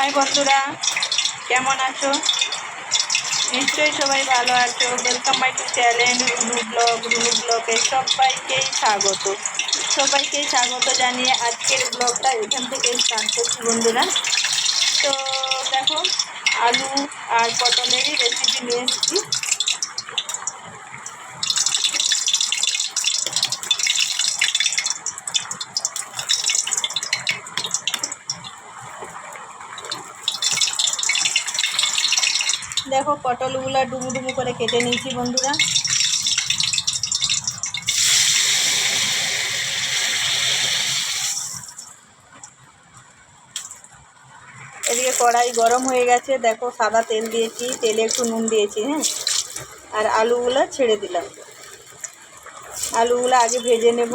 High বন্ধুরা, কেমন আছো? নিশ্চয়ই সবাই ভালো আছো। Welcome my to challenge Runu blog Runu ব্লগে সবাইকেই স্বাগত। সবাইকেই স্বাগত জানিয়ে আজকের ব্লগটা এখান থেকে স্টার্ট করছি বন্ধুরা। তো দেখো, আলু আর পটলেরই রেসিপি নিয়ে এসেছি। দেখো পটলগুলো ডুমু ডুমু করে কেটে নিয়েছি বন্ধুরা। এদিকে কড়াই গরম হয়ে গেছে, দেখো সাদা তেল দিয়েছি, তেলে একটু নুন দিয়েছি হ্যাঁ? আর আলুগুলো ছেড়ে দিলাম। আলুগুলো আগে ভেজে নেব।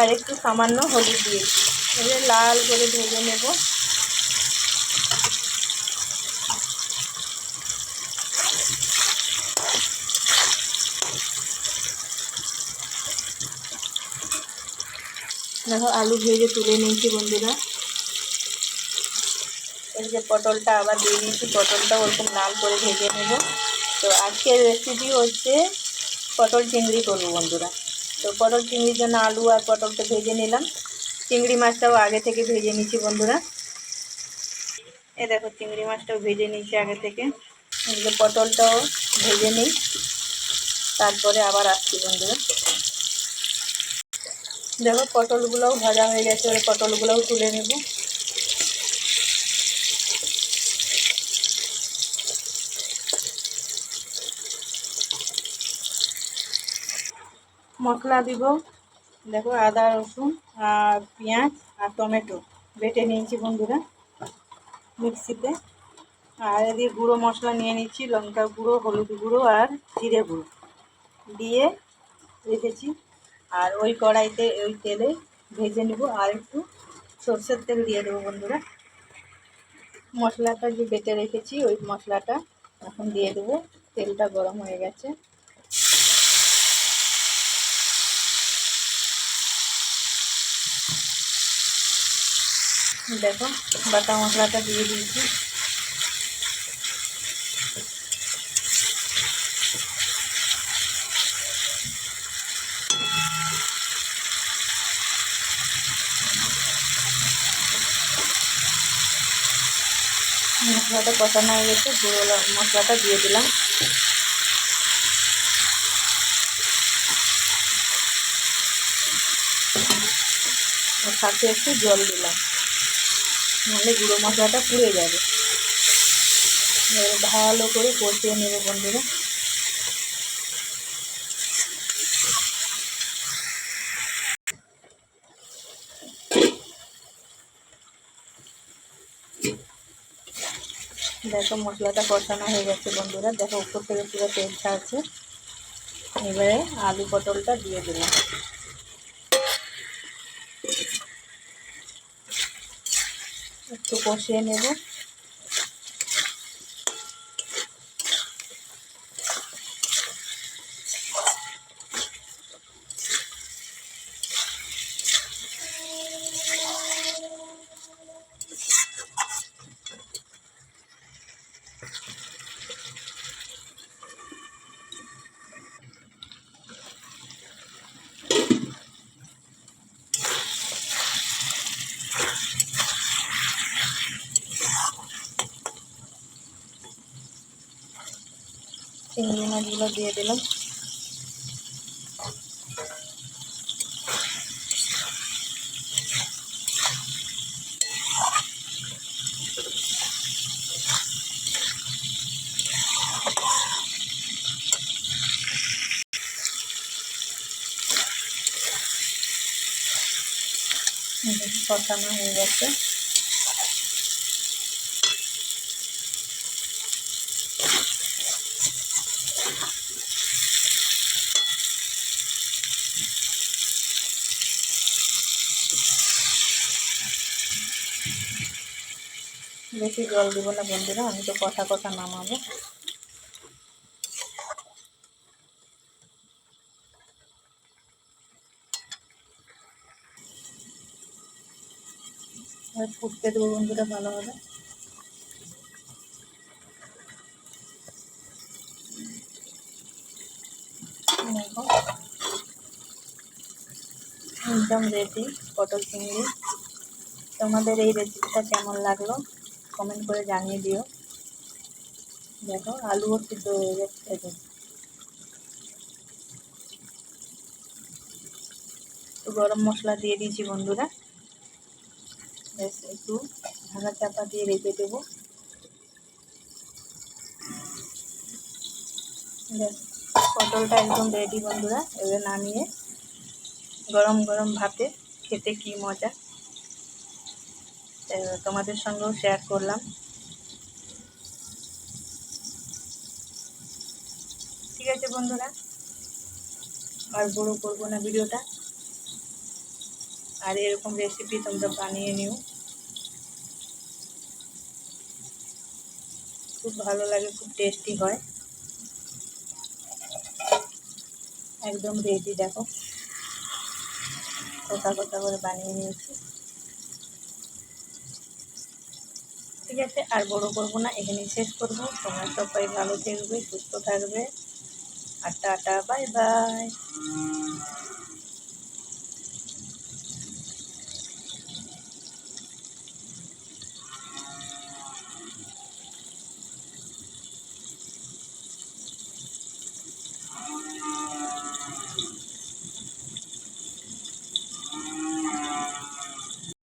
আর একটু সামান্য হলুদ দিয়েছি। এবারে লাল করে ভেজে নেব। দেখো, আলু ভেজে তুলে নিয়েছি বন্ধুরা। এই যে পটলটা আবার দিয়ে দিয়েছি পটলটা ওরকম লাল করে ভেজে নেব। তো আজকের রেসিপি হচ্ছে পটল চিংড়ি করব বন্ধুরা। তো পটল চিংড়ির জন্য আলু আর পটলটা ভেজে নিলাম। চিংড়ি মাছটাও আগে থেকে ভেজে নিয়েছি বন্ধুরা। এ দেখো, চিংড়ি মাছটাও ভেজে নিয়েছি আগে থেকে। পটলটাও ভেজে নিই। তারপরে আবার আসছি বন্ধুরা। দেখো, পটলগুলোও ভাজা হয়ে গেছে। ওই পটলগুলোও তুলে নেব। মশলা দিব। দেখো, আদা, রসুন, আর পেঁয়াজ, আর টমেটো বেটে নিয়েছি বন্ধুরা মিক্সিতে। আর এদিকে গুঁড়ো মশলা নিয়ে নিচ্ছি, লঙ্কা গুঁড়ো, হলুদ গুঁড়ো, আর জিরে গুঁড়ো দিয়ে রেখেছি। আর ওই কড়াইতে, ওই তেলে ভেজে নেব। আর একটু সর্ষের তেল দিয়ে দেবো বন্ধুরা। মশলাটা যে বেটে রেখেছি, ওই মশলাটা এখন দিয়ে দেবো। তেলটা গরম হয়ে গেছে। দেখো বাটা মশলাটা দিয়ে দিয়েছি। মশলাটা কষানো হয়ে গেছে গুঁড়ো মশলাটা দিয়ে দিলাম। আর একটু জল দিলাম। নাহলে গুঁড়ো মশলাটা পুড়ে যাবে। ভালো করে কষিয়ে নেবে বন্ধুরা। দেখো মশলাটা কষানো হয়ে গেছে বন্ধুরা। দেখো উপর থেকে পুরো তেল ছাড়ছে এবারে আলু পটলটা দিয়ে দিলাম। একটু কষিয়ে নেব চিংড়ি মাছগুলো দিয়ে দিলাম। কষানো হয়ে গেছে। বেশি জল দিব না বন্ধুরা, আমি তো কথা কথা নামাবো। ফুটতে দেবো বন্ধুরা ভালোভাবে। একদম রেডি পটল চিংড়ি। তোমাদের এই রেসিপিটা কেমন লাগল? কমেন্ট করে জানিয়ে দিও। দেখো, আলুও সিদ্ধ হয়ে দেখো। একটু গরম মশলা দিয়ে দিয়েছি বন্ধুরা। ব্যাস, একটু ঢাকা চাপা দিয়ে রেখে দেবো। ব্যাস, পটলটা একদম রেডি বন্ধুরা। এবার নামিয়ে গরম গরম ভাতে খেতে কি মজা। তো তোমাদের সঙ্গেও শেয়ার করলাম। ঠিক আছে বন্ধুরা, আর বড় করব না ভিডিওটা। আর এরকম রেসিপি তোমরা বানিয়ে নিও। খুব ভালো লাগে, খুব টেস্টি হয়। একদম রেডি দেখো। কোথা কথা করে বানিয়ে নিয়েছি। ঠিক আছে, আর বড় করব না, এখানেই শেষ করব। তোমরা সবাই ভালো থাকবে, সুস্থ থাকবে। আর টাটা, বাই বাই।